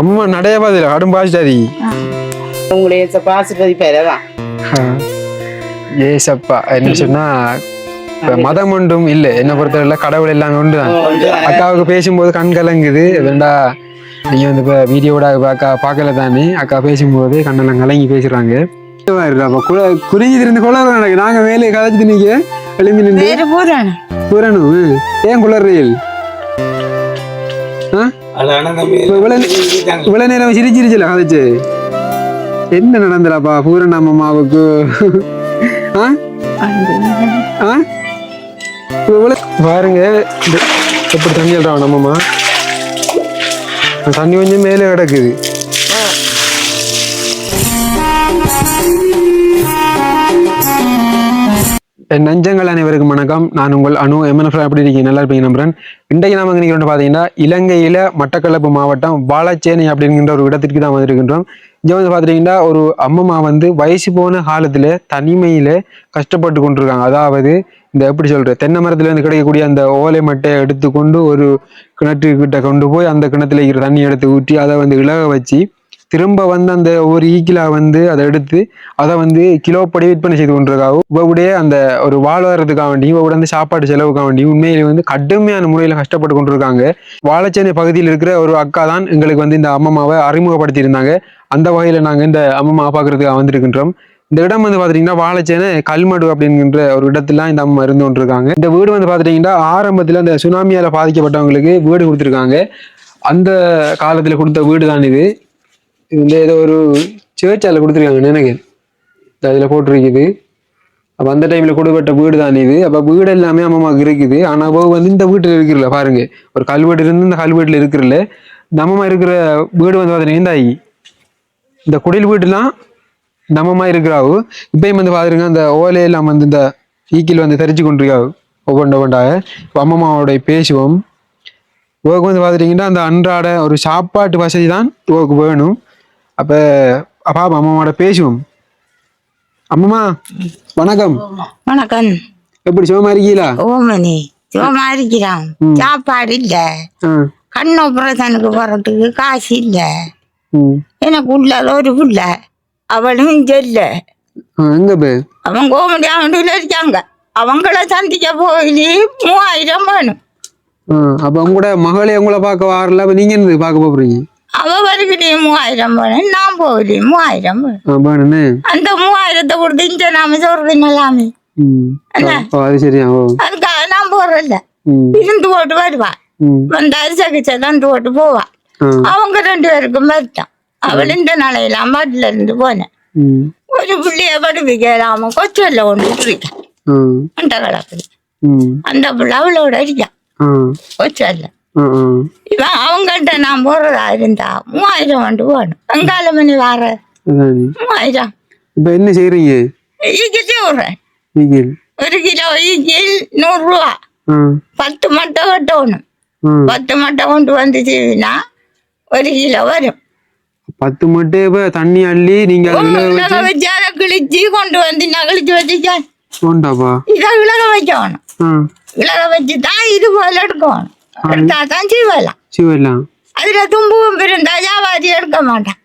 அம்மா நடைய பாதில கடும் பாசிட்டாரி உங்களுடைய பாசுபதி பேரதான் ஏசப்பா என்ன சொன்னா மதம் ஒன்றும் இல்லை என்ன பொறுத்தவரை கடவுள் எல்லாமே ஒன்றுதான் அக்காவுக்கு பேசும்போது கண் கலங்குது வேண்டா நீங்க வந்து இப்ப வீடியோட அக்கா பார்க்கல தானே அக்கா பேசும்போது கண்ணெல்லாம் கலங்கி குல குறிஞ்சி இருந்து குளர் எனக்கு நாங்க வேலையை கதைச்சிட்டு நீங்க எழும்பி நின்று புறணும் ஏன் இப்ப இவ்வளவு நேரம் சிரிச்சிருச்சுல கதைச்சு என்ன நடந்துடாப்பா பூரண அம்மாவுக்கு பாருங்க எப்படி தண்ணி எழுறான் நம்மம்மா தண்ணி கொஞ்சம் மேலே கிடக்குது என் நஞ்சங்கள் அனைவருக்கும் வணக்கம். நான் உங்கள் அணு எம்என்எஃப் எப்படி இருக்கீங்க? நல்லா இருப்பீங்க நம்புறேன் இன்றைக்கு நாம எங்க நிற்கிறோம் பார்த்தீங்கன்னா இலங்கையில் மட்டக்களப்பு மாவட்டம் வாழச்சேனை அப்படிங்கிற ஒரு இடத்திற்கு தான் வந்திருக்கின்றோம். இங்கே வந்து பார்த்துட்டிங்கன்னா ஒரு அம்மம்மா வந்து வயசு போன காலத்தில் தனிமையில் கஷ்டப்பட்டு கொண்டிருக்காங்க. அதாவது இந்த எப்படி சொல்கிற தென்னை மரத்துலேருந்து கிடைக்கக்கூடிய அந்த ஓலை மட்டையை எடுத்துக்கொண்டு ஒரு கிணற்றுக்கிட்ட கொண்டு போய் அந்த கிணத்துல இருக்கிற தண்ணி எடுத்து ஊற்றி அதை வந்து இலக வச்சு திரும்ப வந்து அந்த ஒரு ஈக்கிலா வந்து அதை எடுத்து அதை வந்து கிலோப்படி விற்பனை செய்து கொண்டிருக்காவும் இவவுடைய அந்த ஒரு வாழ்வாரத்துக்காக வேண்டியும் இவவுடைய வந்து சாப்பாடு செலவுக்காக வேண்டியும் உண்மையிலே வந்து கடுமையான முறையில் கஷ்டப்பட்டு கொண்டிருக்காங்க. வாழைச்சேனை பகுதியில் இருக்கிற ஒரு அக்கா தான் எங்களுக்கு வந்து இந்த அம்மாவை அறிமுகப்படுத்தியிருந்தாங்க. அந்த வகையில் நாங்கள் இந்த அம்மம்மா பார்க்கறதுக்காக வந்திருக்கின்றோம். இந்த இடம் வந்து பார்த்துட்டிங்கன்னா வாழைச்சேனை கல்மடு அப்படிங்கிற ஒரு இடத்துல இந்த அம்மா இருந்து கொண்டிருக்காங்க. இந்த வீடு வந்து பார்த்துட்டிங்கன்னா ஆரம்பத்தில் அந்த சுனாமியால் பாதிக்கப்பட்டவங்களுக்கு வீடு கொடுத்துருக்காங்க. அந்த காலத்தில் கொடுத்த வீடு தான் இது. இது வந்து ஏதோ ஒரு சேர்ச்சால கொடுத்துருக்காங்க நினைக்கிறேன் இந்த அதில் போட்டிருக்குது. அப்போ அந்த டைமில் கொடுப்பட்ட வீடு தான் இது. அப்போ வீடு எல்லாமே அம்மாவுக்கு இருக்குது. ஆனால் அவ வந்து இந்த வீட்டில் இருக்கிறல பாருங்க. ஒரு கல்வெட்டு இருந்து இந்த கல்வெட்டில் இருக்கிறல. இந்த அம்மா இருக்கிற வீடு வந்து பார்த்தீங்கன்னா இந்த ஆகி இந்த குடில் வீடுலாம் நம்மமா இருக்கிறாவு. இப்பயும் வந்து பாருங்க அந்த ஓலையெல்லாம் வந்து இந்த ஈக்கில் வந்து தெரிச்சு கொண்டிருக்காவு. ஒவ்வொன்று ஒவ்வொன்றாக இப்போ அம்மம்மாவோடைய பேசுவோம். போக வந்து பார்த்துட்டிங்கன்னா அந்த அன்றாட ஒரு சாப்பாட்டு வசதி தான் இவருக்கு வேணும். அப்போ அப்பா அம்மாவோட பேசுவோம். அம்மம்மா வணக்கம். வணக்கம். எப்படி சுகமா இருக்கீங்களா? ஓமனி சும்மா இருக்கிறான். சாப்பாடு இல்ல. கண் ஆபரேஷனுக்கு போறதுக்கு காசு இல்ல. எனக்கு உள்ள ஒரு புள்ள. அவளும் பே? அவன் கோமடி அவன்ல இருக்காங்க. அவங்கள சந்திக்க போய் மூவாயிரம் வேணும். அப்போ உங்களோட மகளே உங்களை பார்க்க வரல. என்ன பார்க்க போறீங்க? அவ வருகிறேன் மூவாயிரம் வேணும் நான் போகிறேன் மூவாயிரம் வேணும் அந்த மூவாயிரத்தை கொடுத்து இங்க நாம சொல்றேன் எல்லாமே ம் ஓ அது சரியா ஓ அதுக்காக நான் போறதில்ல ம் இருந்து போட்டு வருவா வந்து அரிசகிச்ச தண்டு போட்டு போவா அவங்க ரெண்டு பேருக்கும் வருத்தம் அவள் இந்த நாளையில அம்மாட்டில இருந்து போனேன் ஒரு பிள்ளைய படிப்பிக்கலாம கொச்சல்ல ஒன்று இருக்கேன் அந்த கலப்பில் அந்த பிள்ளை அவளோட இருக்கான் கொச்சல்ல இவன் அவங்கள்ட்ட நான் போறதா இருந்தா மூவாயிரம் வந்து போகணும் வெங்கால மணி வார மூவாயிரம். இப்போ என்ன செய்கிறீங்க ஈக்கிட்டே விடுறேன். ஒரு கிலோ ஈக்கில் நூறுரூவா. ஆ பத்து மட்டை வெட்டணும். பத்து மட்டை கொண்டு வந்துச்சுன்னா ஒரு கிலோ வரும். பத்து மட்டும் இப்போ தண்ணி அள்ளி நீங்க வச்சு அதை கிழிச்சு கொண்டு வந்து நகழிச்சு வச்சுக்க இதை இலக வைக்கணும். ஆ இலக வச்சு தான் இது போல எடுக்கணும். எடுத்தா தான் சீவலாம். சிவலாம். அதுல தும்பும் இருந்தா வியாபாரி எடுக்க மாட்டான்.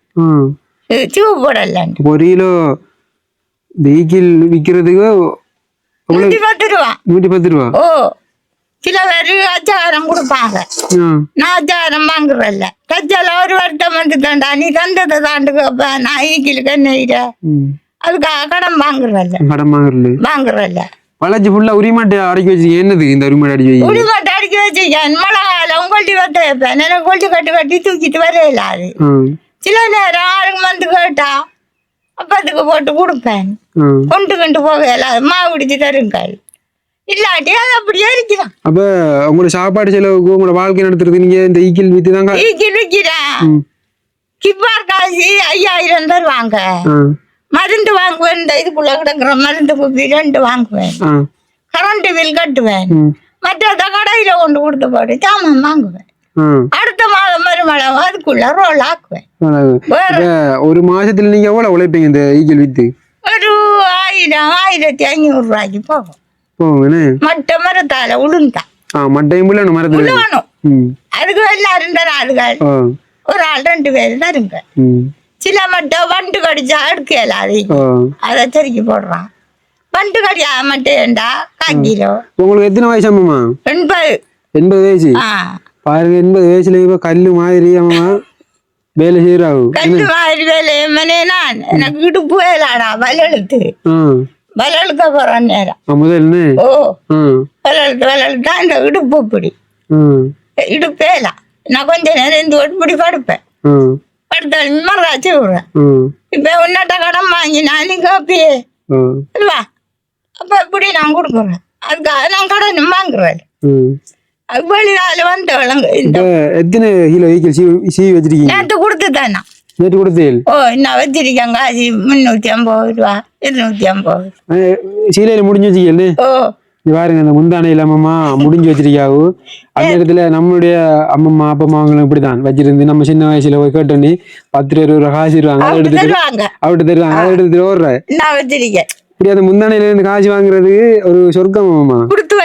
இது சீவு இப்போ ஒரு கிலோ வெஹிக்கிள் விற்கிறதுக்கு நூற்றி பத்து ரூபா. நூற்றி பத்து ரூபா? ஓ சில பேர் அச்சாரம் கொடுப்பாங்க. நான் அச்சாரம் வாங்குறல்ல. கச்சால ஒரு வருஷம் வந்து தாண்டா நீ தந்ததை தாண்டு கேப்ப. நான் ஈக்கிலுக்கு என்ன அதுக்காக கடன் வாங்குறல்ல. கடன் வாங்குறது வாங்குறல்ல. வளர்ச்சி ஃபுல்லாக உரிமாட்டை அடக்கி வச்சிருக்கீங்க என்னது இந்த உரிமாட்டை அடிக்க வைக்க குடிமட்டை அடிக்க வச்சுக்கேன் மழை காலம் கொல்டி வத்த வைப்பேன். எனக்கு கட்டு கட்டி தூக்கிட்டு வரையில அது. சில நேரம் ஆளுங்க வந்து கேட்டா அப்பத்துக்கு போட்டு கொடுப்பேன். கொண்டு கொண்டு போகல மாவு பிடிச்சி தருங்கள் இல்லாட்டி அது அப்படியே இருக்கிறான். அப்போ உங்களோட சாப்பாடு செலவுக்கு உங்களோட வாழ்க்கை நடத்துறது நீங்க இந்த ஈக்கிள் வித்து தாங்க ஈக்கி இருக்கிறேன் ம். கிப்பார் காசு ஐயாயிரம் தருவாங்க மருந்து வாங்குவேன் இந்த இதுக்குள்ள கிடக்குற மருந்து ரெண்டு வாங்குவேன். கரண்ட் பில் கட்டுவேன். மற்றத கடையில கொண்டு கொடுத்து போட்டு சாமான் வாங்குவேன். அடுத்த மாதம் மறுமழை அதுக்குள்ள ரோல் ஆக்குவேன். ஒரு மாசத்துல நீங்க எவ்வளவு உழைப்பீங்க இந்த ஈக்கிள் வித்து? ஒரு ஆயிரம் ஆயிரத்தி ஐநூறு ரூபாய்க்கு போகும். மட்ட மரத்தால உளுந்தா மட்டையும் புள்ள மரத்துல. அதுக்கு எல்லாரும் தராதுகள் ஒரு ஆள் ரெண்டு பேர் தருங்க. சில மட்டும் வண்டு கடிச்சா எடுக்கல அது அதை திருக்கி போடுறான் வண்டு கடியா மட்டும்டா கால் கிலோ உங்களுக்கு எத்தனை வயசு அம்மாம்மா? எண்பது. எண்பது வயசு? பாருங்க எண்பது வயசுல இப்ப கல்லு மாதிரி அம்மா வேலை செய்யறாவு கல்லு மாதிரி வேலை மனே நான். எனக்கு இடுப்பு வேலாடா வலெழுத்து வலெழுக்க போறேன் நேரம் ஆ, முதல்ல ஓ. வலெழுத்து வலெழுத்தா இந்த இடுப்பு ஆ. இடுப்பேலா நான் கொஞ்ச நேரம் இந்த இப்படி படுப்பேன். மறாச்சு விடுறேன் ஆ இப்ப உன்னட்ட கடன் வாங்கி நான் காப்பியே ஆ இல்லவா அப்ப எப்படி நான் கொடுக்குறேன். அதுக்காக நான் கடன் வாங்குறேன். வெளியால வந்த இப்ப எத்தனை கிலோ வெஹிக்கிள் சீவி வச்சிருக்கீங்க? நேற்று கொடுத்து தானே நேற்று கொடுத்தேன் ஓ நான் வச்சிருக்கேன் காசு முந்நூற்றி ஐம்பது ரூபா இருநூத்தி ஐம்பது. சீலையில முடிஞ்சு வச்சுக்கல ஓ. இங்க பாருங்க அந்த முந்தானை இல்லாமம்மா முடிஞ்சு வச்சிருக்காவு அந்த இடத்துல நம்மளுடைய அம்மம்மா அப்பம்மா அவங்களும் இப்படிதான் வச்சிருந்து நம்ம சின்ன வயசுல போய் கேட்டோன்னே பத்து ரூபா இருபது ரூபா காசு இருவாங்க அதை தருவாங்க. அதை ஓடுற. வச்சிருக்கேன். இப்படி அந்த முந்தானையில இருந்து காசு வாங்குறதுக்கு ஒரு சொர்க்கம் அம்மா கொடுத்து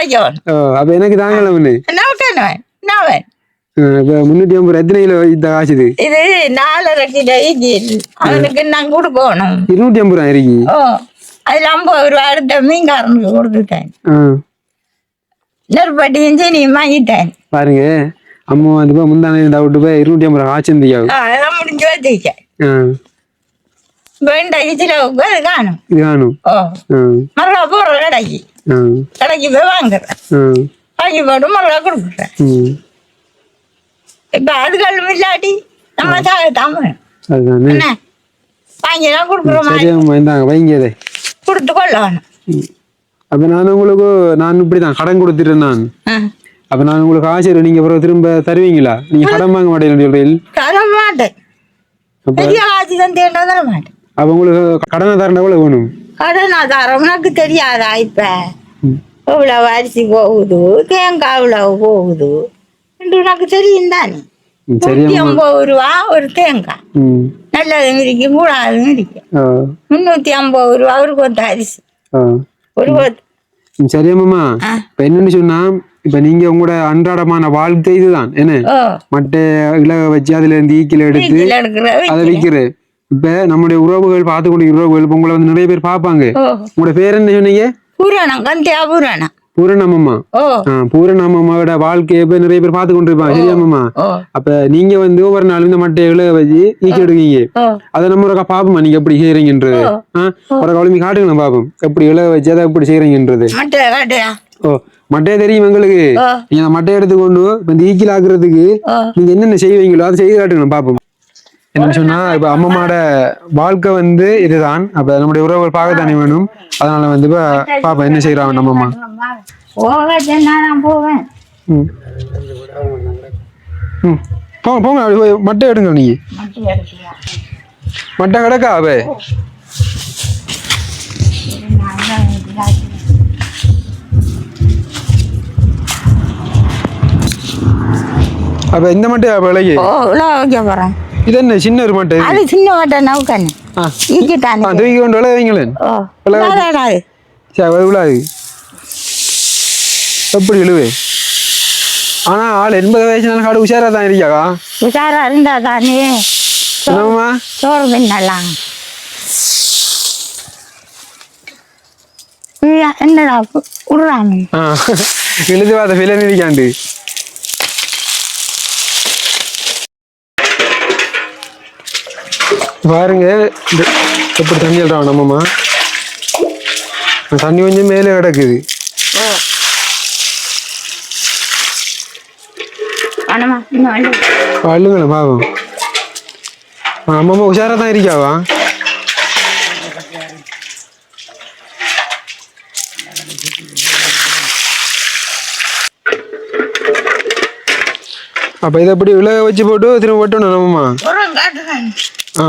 அப்ப எனக்கு தாங்கல? இப்ப முன்னூத்தி ஐம்பது எத்தனை கிலோ இந்த காசு இது? இது நாலரை கிலோ இஞ்சி. அவனுக்கு நான் கொடுக்கணும். இருநூத்தி ஐம்பது ரூபா இருக்கு. ஐம்பது ரூபா எடுத்த மீன்காரனுக்கு கொடுத்துட்டேன். ஆ, நெருப்பட்டி இஞ்சி நீ வாங்கிட்டேன். பாருங்க அம்மா வந்து இப்ப முந்தானை இருந்தா விட்டு போய் இருநூத்தி ஐம்பது ரூபா காசு இருந்தியாவு ஆ, அதெல்லாம் முடிஞ்சு வச்சிருக்கேன் ஆ, வேண்ட இச்சிலவுக்கு அது காணும். இது காணும். ஓ. மறுபடியும் போடுற கடைக்கு. கடைக்கு போய் வாங்குறேன். வாங்கி போட்டு மறுபடியும் கொடுக்குறேன். இப்ப அதுகளும் இல்லாட்டி நம்ம சாகத்தான் வேணும் அதுதானே. என்ன? வாங்கிலாம் கொடுக்குற மாதிரி. சரி அம்மா இந்தாங்க வைங்க கொடுத்து கொள்ளணும் அப்ப நான் உங்களுக்கு நான் இப்படிதான் கடன் கொடுத்துட்டேன் நான். அப்ப நான் உங்களுக்கு ஆசை நீங்க பிறகு திரும்ப தருவீங்களா நீங்க கடன் வாங்க மாட்டேன்னு சொல்றீங்க தர மாட்டேன் பெரிய காசு தந்தேன்னா தர மாட்டேன் அப்ப உங்களுக்கு கடனை தரேன் எவ்வளவு வேணும் கடன் தரம் உனக்கு தெரியாதா இப்ப. இவ்வளவு அரிசி போகுது தேங்காய் இவ்வளவு போகுது என்று உனக்கு தெரியும் தானே ஐம்பது ரூபா ஒரு தேங்காய் நல்லதும் இருக்கும் கூடாதும் இருக்கும் முன்னூத்தி ஐம்பது ரூபா ஒரு கொத்த. அரிசி. ஒரு கொத்து. இப்ப என்னன்னு சொன்னா இப்ப நீங்க உங்களோட அன்றாடமான வாழ்க்கை இதுதான் என்ன? மட்டை இலக வச்சு அதுல இருந்து ஈக்கில எடுத்து அதை விற்கிறேன் இப்ப நம்முடைய உறவுகள் பார்த்து கொண்டு உறவுகள் உங்களை வந்து நிறைய பேர் பார்ப்பாங்க. ஓ உங்களோட பேர் என்ன சொன்னீங்க? புராணம் கந்தியா புராணம். ஆ, பூரணம்மம்மாவோட வாழ்க்கையை இப்ப நிறைய பேர் பார்த்து கொண்டிருப்பாங்க. சரியாமம்மா? அப்ப நீங்க வந்து ஒவ்வொரு நாளும் இந்த மட்டையை இலக வச்சு ஈக்கி எடுக்கீங்க அதை நம்ம ஒரு பாப்போமா நீங்க எப்படி செய்யறீங்கன்றது ஆ, ஒரு கவலைமை காட்டுங்க பாப்போம். எப்படி இலக வச்சு அதை எப்படி செய்யறீங்கன்றது ஓ மட்டையை தெரியும் எங்களுக்கு நீங்க மட்டையை எடுத்துக்கொண்டு இந்த ஈக்கில் ஆக்குறதுக்கு நீங்க என்னென்ன செய்வீங்களோ அதை செய்து காட்டுங்க பாப்போம் என்னன்னு சொன்னா இப்ப அம்மம்மாட வாழ்க்கை வந்து இதுதான். அப்ப நம்முடைய உறவுகள் பார்க்கத்தானே வேணும். அதனால வந்து இப்ப பாப்பா என்ன செய்யறாங்க நம்ம அம்மா? போவேன் ம். ம். போங்க போங்க அப்படி போய் மட்டை எடுங்க நீங்க மட்டை கிடக்கா அவ அப்ப இந்த மட்டை விலைக்கு ஓ வைக்க இது என்ன சின்ன ஒரு மட்டை அது சின்ன மட்டை நவுக்கண்ணு ஆ ஈக்கிட்டானு தூக்கி கொண்டு வச்சு- அதாடாது. சரி விழாது எப்படி இழுவு ஆனா ஆள் எண்பது வயசுனால காடு உஷாரா தான் இருக்காக்கா உஷாரா இருந்தா தானே என்னம்மா சோறு தின்னலாம் என்னடா விடுறாங்க பார்த்த விலை நிற்காண்டு பாருங்க எப்படி தண்ணி எழுறான் நம்மம்மா தண்ணி கொஞ்சம் மேலே கிடக்குது. அள்ளுங்களேன் பாவம். அம்மம்மா உஷாரா தான் இருக்காவா? அப்ப இதை அப்படி விலக வச்சு போட்டு திரும்ப வெட்டணும் நம்மம்மா ஆ.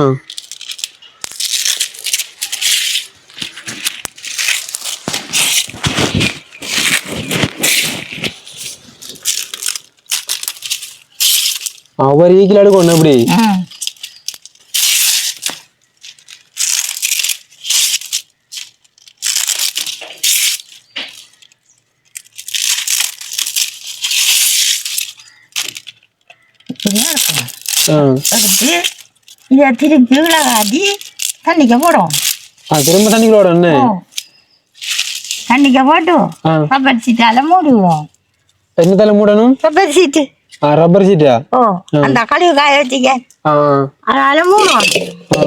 அவர் ஈக்கில் எடுக்கணும் எப்படி ம் இப்படியா இருக்கும் ஆ எடுத்து இதை திருப்பி இளகாட்டி தண்ணிக்க போடும் திரும்ப என்ன ஓ தண்ணிக்க போட்டு ஆ ரப்பர் சீட்டால மூடுவோம் என்ன தலை மூடணும் ரப்பர் சீட்டு அந்த கழிவு காய வச்சுக்க ஆ அதனால ஆ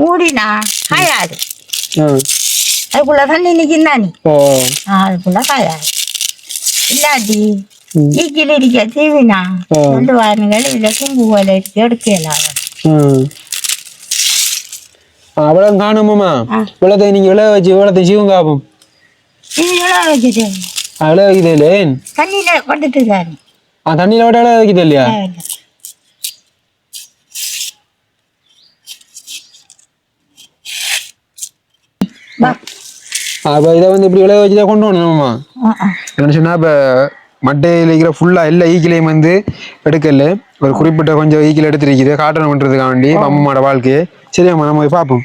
மூடினா காயாது அதுக்குள்ள தண்ணி ஓ அதுக்குள்ள காயாது இல்லாட்டி. ஈக்கில் இருக்க தீவினா. ரெண்டு வாரங்கள் இதில் குங்கு போல இருக்கு எடுக்கலாம் அவ்வளவு காணுமாம்மா ஆ. இவ்வளத்தை நீங்க விளை வச்சு இவ்வளத்தை ஜீவங்க ஆகும் இது எவ்வளோ வச்சுட்டு அவ்வளோ இல்லையே தண்ணியில் கொண்டுட்டு ஆ தண்ணியில விட வைக்குது இல்லையா அப்போ இதை வந்து இப்படி விளை வச்சு தான் கொண்டு வரணுமாம்மா ஆ, ஆ. என்ன சொன்னா இப்போ மட்டையில் இருக்கிற ஃபுல்லாக எல்லா ஈக்கிலையும் வந்து எடுக்கல ஒரு குறிப்பிட்ட கொஞ்சம் ஈக்கில் எடுத்துருக்குது காட்டணும் பண்ணுறதுக்காக வேண்டி அம்மாவோட வாழ்க்கையை சரியாம்மா நம்ம போய் பார்ப்போம்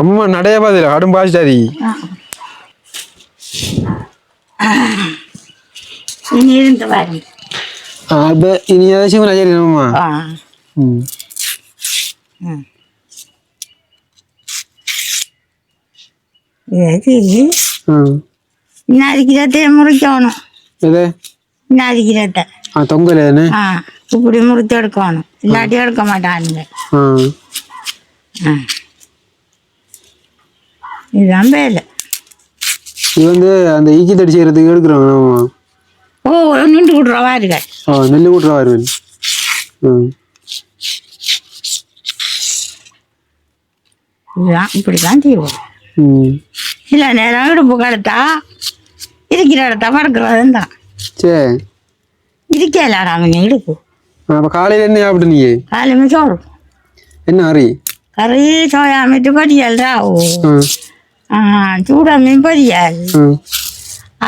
அம்மா நடைய பாதில கடும் பாசிட்டாரி ம் இது ம் இன்னடிக்கிறதே முறிக்கணும் எது இன்னடிக்கிறத ஆ தொங்கல் என்ன ஆ இப்படி முறித்து எடுக்கணும் இல்லாட்டி எடுக்க மாட்டானுங்க இதுதான் வேலை இது வந்து அந்த ஈக்கி தடி செய்யறதுக்கு எடுக்கிறோம் ஓ நின்று விட்ற வாருங்க ஆ நெல் கூட்டுறா வருவேன் ம் இதுதான் இப்படி தான் செய்வோம் இல்லை நேரம் இடுப்பு கடுத்தா இருக்கிற இடத்த படுக்கிறது தான் சரி இருக்கலாடா அவன் இடுப்பு? அப்போ காலையில் என்ன சாப்பிட்டு நீ? காலையுமே சோறு? என்ன அரி கறி சோயா மீட்டு பொரியல்டா ஓ. சூடா மீன் பொரியல்.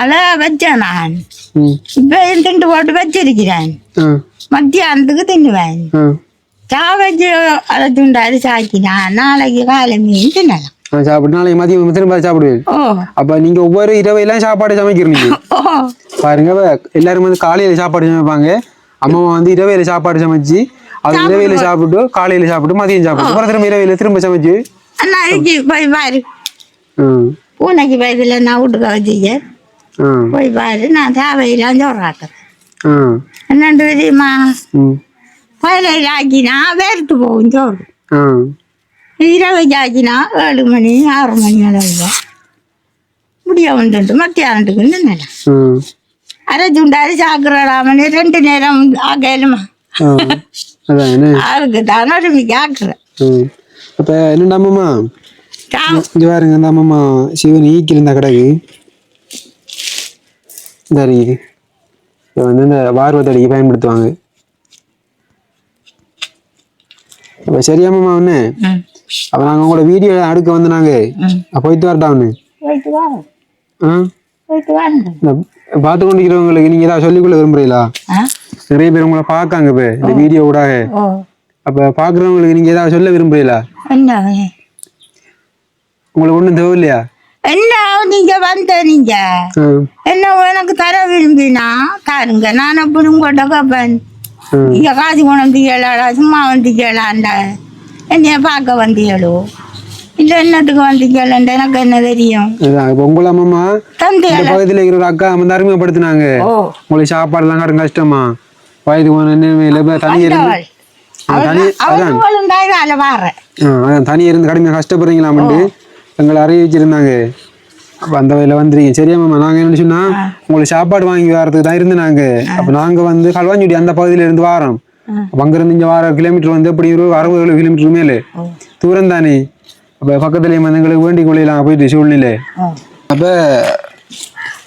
அதை வச்சேன் நான். மத்தியானத்துக்கு தின்னுவேன் ஆ சா வச்சு அதை துண்டாரு சாக்கினான் நாளைக்கு காலை மீன் தின்னலாம் ஆ சாப்பிட்டு நாளைக்கு மதியம் திரும்ப சாப்பிடுவேன் அப்போ நீங்கள் ஒவ்வொரு இரவையெல்லாம் சாப்பாடு சமைக்கிறீங்க பாருங்க எல்லாரும் வந்து காலையில் சாப்பாடு சமைப்பாங்க அம்மா வந்து இரவையில் சாப்பாடு சமைச்சு அது இரவையில் சாப்பிட்டு காலையில் சாப்பிட்டு மதியம் சாப்பிட்டு அப்புறம் திரும்ப இரவையில் திரும்ப சமைச்சு பூனைக்கு வயதில் நான் வீட்டுக்கு வச்சுக்க ஆ போய் பாரு நான் தேவையெல்லாம் சொல்றாக்கிறேன் ஆ என்னண்டு தெரியுமா ம் பதினேழு ஆக்கினா வேர்த்து போகும் சோறு ஆ இரவைக்கு ஆக்கினா ஏழு மணி ஆறு மணி அளவில் முடிய வந்துட்டு மத்தியானத்துக்கு நின்னேன் ம் அரை துண்டாரு சாக்குறாமனு ரெண்டு நேரம் ஆக்கலுமா ஆ அதான் என்ன அதுக்கு தான் ஒருமிக்கு ஆக்குறேன் அப்போ தான் இங்கே பாருங்க அந்த அம்மம்மா சிவன் ஈக்கில் இருந்தா கிடக்கு இந்த இருக்கு இதை வந்து இந்த வார்வத்தடிக்கு பயன்படுத்துவாங்க. அப்போ சரியாமம்மா ஒன்று ம். அப்போ நாங்கள் உங்களோட வீடியோ அடுக்க வந்து நாங்கள் போயிட்டு வரட்டா ஒன்று பார்த்து கொண்டிருக்கிறவங்களுக்கு நீங்கள் ஏதாவது சொல்லிக்கொள்ள விரும்புறீங்களா? ஆ? நிறைய பேர் உங்களை பார்க்காங்க இப்போ இந்த வீடியோ ஊடாக அப்போ பார்க்குறவங்களுக்கு நீங்கள் ஏதாவது சொல்ல விரும்புறீங்களா? உங்களுக்கு ஒன்றும் தேவையில்லையா? என்ன நீங்க வந்த நீங்க? என்ன எனக்கு தர விரும்பினா தாருங்க. நான் அப்படி கேட்பேன் ஆ. இங்க காசு கொண்டு கேளாடா சும்மா வந்து கேளாண்ட என்னைய பார்க்க வந்தீங்களோ? இல்ல என்னத்துக்கு வந்து கேளண்ட எனக்கு என்ன தெரியும்? உங்களை அம்மா தந்தை பகுதியில் இருக்கிற ஒரு அக்கா வந்து அறிமுகப்படுத்தினாங்க. உங்களுக்கு சாப்பாடுலாம் கடும் கஷ்டமா? வயது போன நிலைமையில இப்ப தனி இருந்து தனி அதான். தனி இருந்து கடுமையாக கஷ்டப்படுறீங்களாமட்டு எங்களை அறிவிச்சிருந்தாங்க அப்போ அந்த வகையில் வந்துருக்கீங்க. சரியா மாமா நாங்கள் என்ன சொன்னா உங்களுக்கு சாப்பாடு வாங்கி வரதுக்கு தான் இருந்து நாங்க. அப்போ நாங்கள் வந்து கல்வாஞ்சுடி அந்த பகுதியில இருந்து வாரோம் அங்கிருந்து இங்கே வார கிலோமீட்டர் வந்து எப்படி ஒரு அறுபது ஏழு கிலோமீட்டர் மேலே. தூரம் தானே. அப்போ பக்கத்துலேயே வந்து எங்களுக்கு வேண்டிக் கொள்ளையிலாம் போயிட்டு சூழ்நிலை. அப்போ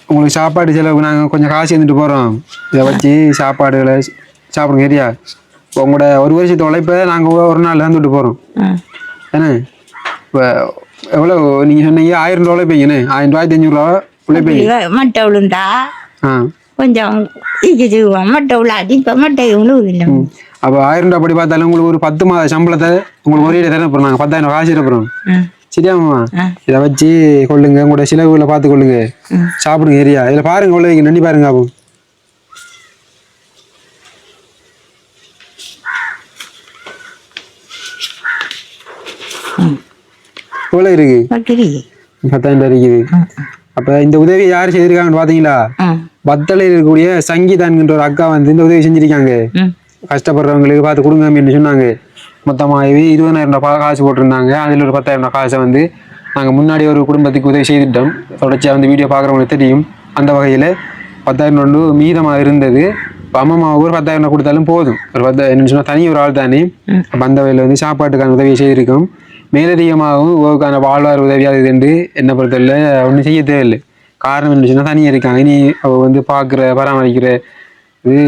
உங்களுக்கு சாப்பாடு செலவுக்கு நாங்கள் கொஞ்சம் காசு இருந்துட்டு போகிறோம் இதை வச்சு சாப்பாடுகளை சாப்பிடுங்க ஏரியா இப்போ உங்களோட ஒரு வருஷத்து உழைப்பை நாங்கள் ஒரு நாள் தந்துட்டு போகிறோம் ஏன்னா இப்போ எவ்வளவு? நீங்க சொன்னீங்க ஆயிரம் ரூபா உழைப்பீங்கண்ணே ஆயிரம் ரூபாய் அஞ்சூறுவா உழைப்பீங்க மட்டை விழுந்தா கொஞ்சம் மட்டை விழாது இப்போ மட்டை விழுவில்லை அப்போ ஆயிரம் ரூபாய் படி பார்த்தாலும் உங்களுக்கு ஒரு பத்து மாத சம்பளத்தை உங்களுக்கு ஒரே தர போகிறோம் நாங்கள் பத்தாயிரம் காசு இருக்கிறோம் சரியாம்மா இதை வச்சு கொள்ளுங்க. உங்களோட சிலவுகளை பார்த்து கொள்ளுங்க சாப்பிடுங்க ஏரியா இதில் பாருங்க உள்ள நன்றி பாருங்க அப்போ Mm. எவ்வளோ இருக்கு? பத்தாயிரம் இருக்குது. அப்ப இந்த உதவி யார் செய்திருக்காங்கன்னு பாத்தீங்களா? ம் பத்தலையில் இருக்கக்கூடிய சங்கீதான்கின்ற ஒரு அக்கா வந்து இந்த உதவி செஞ்சிருக்காங்க. கஷ்டப்படுறவங்களுக்கு பார்த்து கொடுங்க அப்படின்னு சொன்னாங்க. மொத்தமாகவே இருபதாயிரம் ரூபாய் காசு போட்டிருந்தாங்க. அதில் ஒரு பத்தாயிரம் ரூபாய் காசை வந்து நாங்கள் முன்னாடி ஒரு குடும்பத்துக்கு உதவி செய்துட்டோம். தொடர்ச்சியாக வந்து வீடியோ பார்க்குறவங்களுக்கு தெரியும். அந்த வகையில் பத்தாயிரம் ரெண்டு மீதமாக இருந்தது. இப்போ அம்மாவுக்கு ஒரு பத்தாயிரம் ரூபாய் கொடுத்தாலும் போதும். ஒரு என்னன்னு சொன்னால் தனி ஒரு ஆள் தானே. அப்போ அந்த வகையில் வந்து சாப்பாட்டுக்கான உதவியை செய்திருக்கோம். மேலதிகமாகவும் உங்களுக்கான வாழ்வார் உதவி என்று இதுண்டு என்னை பொறுத்தவரை ஒன்றும் செய்ய தேவையில்லை. காரணம் என்ன தனியாக இருக்காங்க. இனி அவள் வந்து பார்க்குற பராமரிக்கிற இது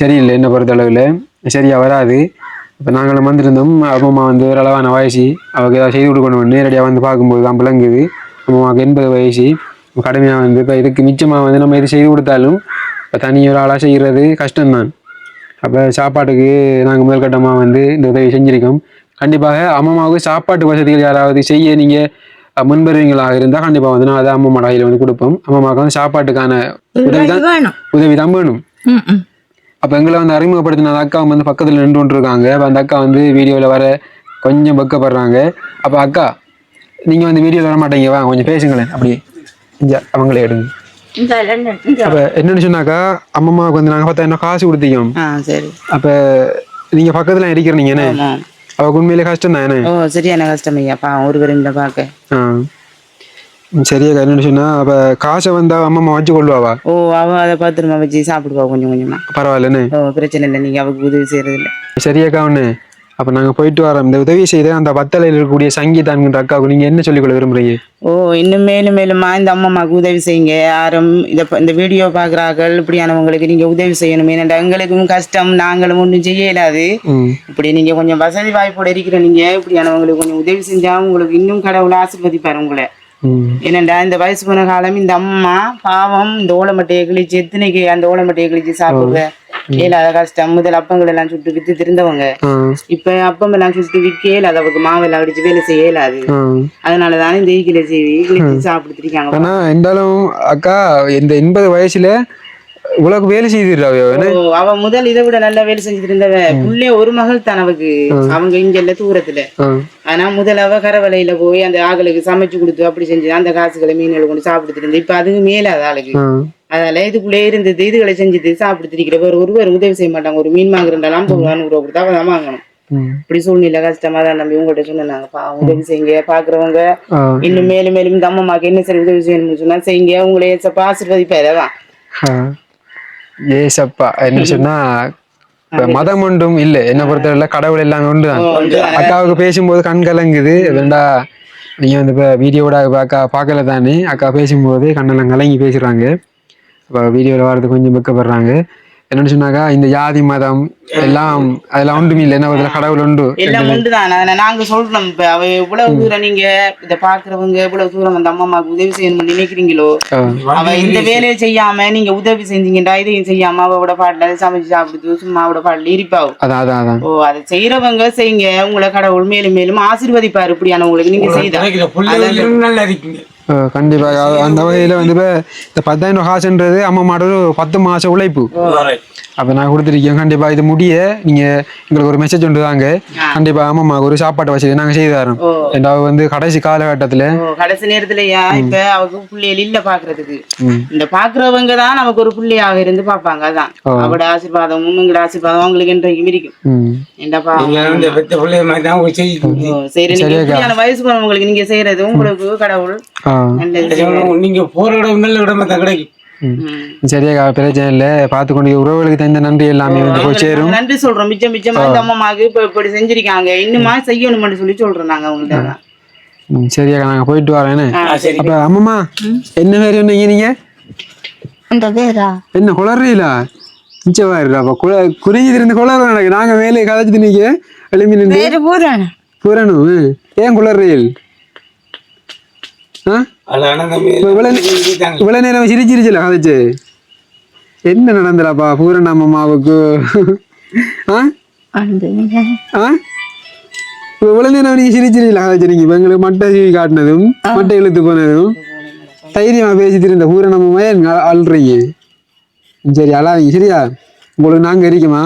சரியில்லை என்னை பொறுத்தளவில். சரியாக வராது. இப்போ நாங்களும் வந்திருந்தோம். அம்மா வந்து ஒரு அளவான வயசு. அவளுக்கு ஏதாவது செய்து கொடுக்கணும் நேரடியாக வந்து பார்க்கும்போது தான் விளங்குது. அம்மாவுக்கு எண்பது வயசு. கடுமையாக வந்து இப்போ இதுக்கு மிச்சமாக வந்து நம்ம இது செய்து கொடுத்தாலும் இப்போ தனி ஒரு ஆளாக செய்கிறது கஷ்டம்தான். அப்போ சாப்பாட்டுக்கு நாங்கள் முதல்கட்டமாக வந்து இந்த உதவி செஞ்சுருக்கோம். கண்டிப்பாக அம்மாவுக்கு சாப்பாட்டு வசதிகள் யாராவது செய்ய நீங்கள் முன்வருவீங்களாக இருந்தால் கண்டிப்பாக வந்து நான் அதை அம்மா கையில் வந்து கொடுப்போம். அம்மாவுக்கு வந்து சாப்பாட்டுக்கான உதவி தான் உதவி தான் வேணும். அப்போ எங்களை வந்து அறிமுகப்படுத்தின அந்த அக்கா வந்து பக்கத்தில் நின்று கொண்டு இருக்காங்க அப்போ அந்த அக்கா வந்து வீடியோவில் வர கொஞ்சம் வெக்கப்படுறாங்க. அப்போ அக்கா நீங்கள் வந்து வீடியோவில் வர மாட்டீங்க. வாங்க கொஞ்சம் பேசுங்களேன். அப்படியே அவங்களே எடுங்க. அப்போ என்னன்னு சொன்னாக்கா அம்மம்மாவுக்கு வந்து நாங்கள் பத்தாயிரம் காசு கொடுத்தீங்க. அப்போ நீங்கள் பக்கத்தில் இருக்கிறீங்கண்ணே ஆமா. அவக்கு கஷ்டம் தானே ஓ சரியான கஷ்டம் ஐயா பா ஒருவர் இந்த பார்க்க சரியாக்கா என்னன்னு சொன்னா அப்போ காசை வந்தா அம்மம்மா வச்சு கொள்வாவா ஓ அவ அதை பத்திரமா வச்சு சாப்பிடுவா கொஞ்சம் கொஞ்சமா பரவாயில்லண்ணே ஓ பிரச்சனை இல்லை நீங்க அவருக்கு உதவி செய்யறது இல்லை சரியாக்கா ஒன்று அப்போ நாங்கள் போயிட்டு வரோம். இந்த உதவி செய்த அந்த பத்தலையில் இருக்கக்கூடிய சங்கீதான்கின்ற அக்காவுக்கு நீங்கள் என்ன சொல்லிக்கொள்ள விரும்புறீங்க? ஓ இன்னும் மேலும் மேலுமா இந்த அம்மாமாக்கு உதவி செய்யுங்க. யாரும் இதை இந்த வீடியோ பார்க்குறார்கள் இப்படியானவங்களுக்கு நீங்க உதவி செய்யணும். ஏன்னா எங்களுக்கும் கஷ்டம் நாங்களும் ஒன்றும் செய்ய இயலாது. ம். இப்படி நீங்க கொஞ்சம் வசதி வாய்ப்போட இருக்கிற நீங்க இப்படியானவங்களுக்கு கொஞ்சம் உதவி செஞ்சா உங்களுக்கு இன்னும் கடவுளை ஆசீர்வதிப்பார் உங்களை. ம். ஏனண்டா இந்த வயசு போன காலம் இந்த அம்மா பாவம் இந்த ஓலமட்டையை கிழிச்சு எத்தனைக்கு அந்த ஓலமட்டையை கிழிச்சு சாப்பிடுங்க இயலாத கஷ்டம் முதல் அப்பங்கள் எல்லாம் சுட்டு வித்து திருந்தவங்க. இப்ப அப்பம் எல்லாம் சுட்டு விற்க இயலாது அவருக்கு மாவெல்லாம் அடிச்சு வேலை செய்ய இயலாது அதனாலதான் இந்த ஈக்கில செய்வி இருக்காங்க ஆனா இருந்தாலும் அக்கா இந்த எண்பது வயசுல இவ்வளவு வேலை செய்திருக்காவோ அவ முதல் இதை விட நல்லா வேலை செஞ்சுட்டு இருந்தவ புள்ளே ஒரு மகள் தான் அவக்கு அவங்க இங்க இல்ல தூரத்துல. ஆனா முதல் அவ கரவலையில போய் அந்த ஆகளுக்கு சமைச்சு கொடுத்து அப்படி செஞ்சு அந்த காசுகளை மீன்களை கொண்டு சாப்பிட்டு இருந்தா இப்ப அதுக்கு மேலாத ஆளுக்கு. அதனால இதுக்குள்ளே இருந்தது இதுகளை செஞ்சுட்டு சாப்பிட்டு இருக்கிற வேற ஒருவர் உதவி செய்ய மாட்டாங்க. ஒரு மீன் வாங்குறதாலும் ஐம்பது ரூபா கொடுத்தா அவதான் வாங்கணும். இப்படி சூழ்நிலை கஷ்டமா தான் நம்பி உங்கள்கிட்ட சொன்னாங்க. உதவி செய்யுங்க பாக்குறவங்க இன்னும் மேலும் மேலும் இந்த அம்மாக்கு என்ன சரி உதவி செய்யணும்னு சொன்னா செய்யுங்க. உங்களை ஏசப்பா ஆசீர்வதிப்பாரு அதான் ஏசப்பா என்ன சொன்னா மதம் ஒன்றும் இல்ல. என்ன பொறுத்தவரை கடவுள் எல்லாமே தான் அக்காவுக்கு பேசும்போது கண் கலங்குது. வேண்டா நீங்க வந்து இப்ப வீடியோட அக்கா பார்க்கல தானே அக்கா பேசும்போது கண்ணெல்லாம் கலங்கி பேசுறாங்க. இப்போ வீடியோவில் வர்றது கொஞ்சம் வெக்கப்படுறாங்க. என்னன்னு சொன்னாக்கா இந்த ஜாதி மதம் எல்லாம் அதெல்லாம் ஒன்றும் இல்லை. என்ன பொறுத்தவரை கடவுள் உண்டு. எல்லாம் உண்டுதான் அதனால நாங்க சொல்றோம். இப்ப அவ எவ்வளவு தூரம் நீங்க இத பாக்குறவங்க எவ்வளவு தூரம் அந்த அம்மா அம்மாவுக்கு உதவி செய்யணும்னு நினைக்கிறீங்களோ அவ இந்த வேலையை செய்யாம நீங்க உதவி செஞ்சீங்கடா இதையும் செய்யாம அவட பாட்டுல சமைச்சு சாப்பிடுது சும்மா அவட பாட்டுல இருப்பாவு அதான் அதான் அதான். ஓ அதை செய்யறவங்க செய்யுங்க. உங்களை கடவுள் மேலும் மேலும் ஆசீர்வதிப்பாரு இப்படியான உங்களுக்கு நீங்க செய்தா. நல்லா இருக்குங்க அஹ் கண்டிப்பா. அது- அந்த வகையில வந்து இப்ப இந்த பத்தாயிரம் காசுன்றது அம்மா மாடு ஒரு பத்து மாசம் உழைப்பு. அப்ப நான் கொடுத்துருக்கேன். கண்டிப்பா இது முடிய நீங்க எங்களுக்கு ஒரு மெசேஜ் ஒன்று தாங்க. கண்டிப்பா ஆமாம்மா ஒரு சாப்பாட்டு வசதி நாங்க செய்து தரோம். ரெண்டாவது வந்து கடைசி காலகட்டத்துல கடைசி நேரத்துலயா? இப்ப அவருக்கு பிள்ளைகள் இல்ல பாக்குறதுக்கு. ம். இந்த பாக்குறவங்க தான் நமக்கு ஒரு பிள்ளையாக இருந்து பாப்பாங்க அதான். அவட ஆசீர்வாதமும் எங்களோட ஆசீர்வாதம் அவங்களுக்கு என்றைக்கும் இருக்கும். என்னப்பா? இந்த பெத்த பிள்ளை மாதிரி தான் அவங்க சரி வயசு போனவங்களுக்கு நீங்க செய்யறது உங்களுக்கு கடவுள். நீங்க போற இடம் நல்ல இடமா தான் கிடைக்கும். சரியா பிரச்சனை இல்லை? பார்த்து கொண்டு உறவுகளுக்கு தந்த நன்றி எல்லாமே வந்து போய் சேரும். நன்றி சொல்றோம். மிச்சம் மிச்சமா இந்த அம்மாவுக்கு இப்ப இப்படி செஞ்சிருக்காங்க. இன்னுமா செய்யணும்னு சொல்லி சொல்றோம் நாங்க அவங்கள்ட்ட சரியா நாங்க போயிட்டு வரோம். அப்ப அம்மம்மா என்ன பேர் சொன்னீங்க நீங்க? அந்த பேரா என்ன குளறீங்களா மிச்சமா இருக்கா அப்ப குள குறிஞ்சி இருந்து குளற எனக்கு. நாங்க மேலே கதைச்சிட்டு நீங்க எழுப்பி நின்று. பேரு பூரணம் புறணும் ஏன் குளறீல் ஆ அதான தம்பி இப்ப இவ்வளவு நேரம் சிரிச்சிருச்சுல கதைச்சு? என்ன நடந்துடாப்பா பூரண அம்மாவுக்கு? இவ்வளவு நேரம் நீங்க சிரிச்சிருக்கல கதைச்சு நீங்க இப்ப எங்களுக்கு மட்டை சீவி காட்டினதும் மட்டை இழுத்து போனதும் தைரியமா பேசிட்டு இருந்த பூரண அம்மா ஏன் அழ- அழுறீங்க? சரி அழாதீங்க சரியா? உங்களுக்கு நாங்க இருக்குமா?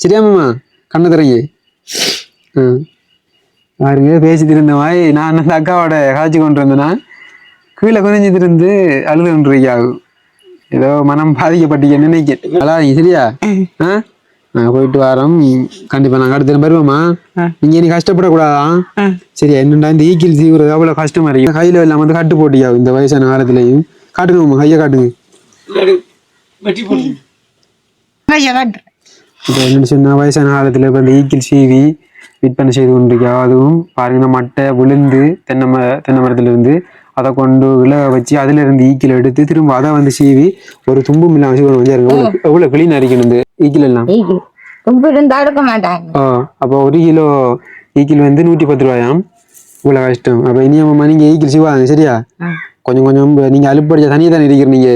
சரியா மாமா? கண்ணை தரீங்க ஆ. பாருங்க பேசிட்டு இருந்த மாதிரி நான் அந்த அக்காவோட காய்ச்சி கொண்டு வந்தேன்னா கீழே குனிஞ்சிட்டு இருந்து அழுது கொண்டிருக்காவு ஏதோ மனம் பாதிக்கப்பட்டீங்கன்னு நினைக்கிறேன். அழாதீங்க சரியா? ஆ? நாங்க போயிட்டு வரோம். கண்டிப்பா நாங்க அடுத்த வருவோமா நீங்க இனி கஷ்டப்படக்கூடாதா? சரியா என்னடா இந்த ஈக்கில் சீவுறது அவ்வளவு கஷ்டமா இருக்கு. கையில எல்லாம் வந்து கட்டு போட்டியாகும். இந்த வயசான காலத்துலயும். காட்டுங்க கையை காட்டுங்க. இப்போ என்ன சொன்னா வயசான காலத்துல இப்போ இந்த ஈக்கில் சீவி விற்பனை செய்து கொண்டிருக்கா அதுவும் பாருங்க இந்த மட்டை விழுந்து தென்னை மர தென்னை மரத்துல இருந்து அதை கொண்டு விலக வச்சு அதுல இருந்து ஈக்கில் எடுத்து திரும்ப அதை வந்து சீவி ஒரு தும்பும் இல்லாம வச்சு கொஞ்சம் எவ்வளவு எவ்வளவு கிளீன் அரிக்கணும் இந்த ஈக்கில் எல்லாம்? ஓ அப்போ ஒரு கிலோ ஈக்கில் வந்து நூற்றி பத்து ரூபாயாம். இவ்வளோ கஷ்டம். அப்போ இனியம்மா நீங்கள் ஈக்கில் சீவாங்க சரியா? கொஞ்சம் கொஞ்சம் நீங்கள் அலுப்படிச்சா தனியாக தானே இருக்கிறீங்க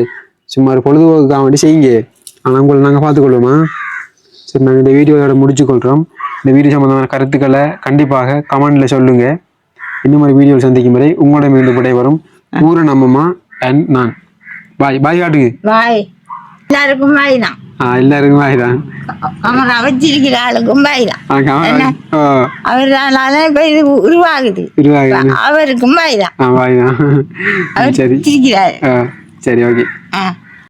சும்மா ஒரு பொழுதுபோக்குக்காக வேண்டி செய்யுங்க. ஆனால் உங்களை நாங்கள் பார்த்துக்கொள்வோமா? சரி நாங்கள் இந்த வீடியோவோட முடிச்சுக்கொள்கிறோம் இந்த வீடியோ சம்பந்தமான கருத்துக்களை கண்டிப்பாக கமெண்ட்ல சொல்லுங்க. இன்னும் ஒரு வீடியோவில் சந்திக்கும் வரை உங்களோட மீண்டும் விடைபெறும் பூரண அம்மம்மா அண்ட் நான். பாய் பாய் காட்டுங்க வாய் எல்லாருக்கும் வாய் தான். ஆ எல்லாருக்கும் பாய் தான். அவரை வச்சிருக்கிற ஆளுக்கும் வாய் தான். அவரால இப்ப இது உருவாகுது. இருவாங்க அவருக்கும் வாய் தான். பாய் தான். அவர் சரி. சரி ஓகே ஆ.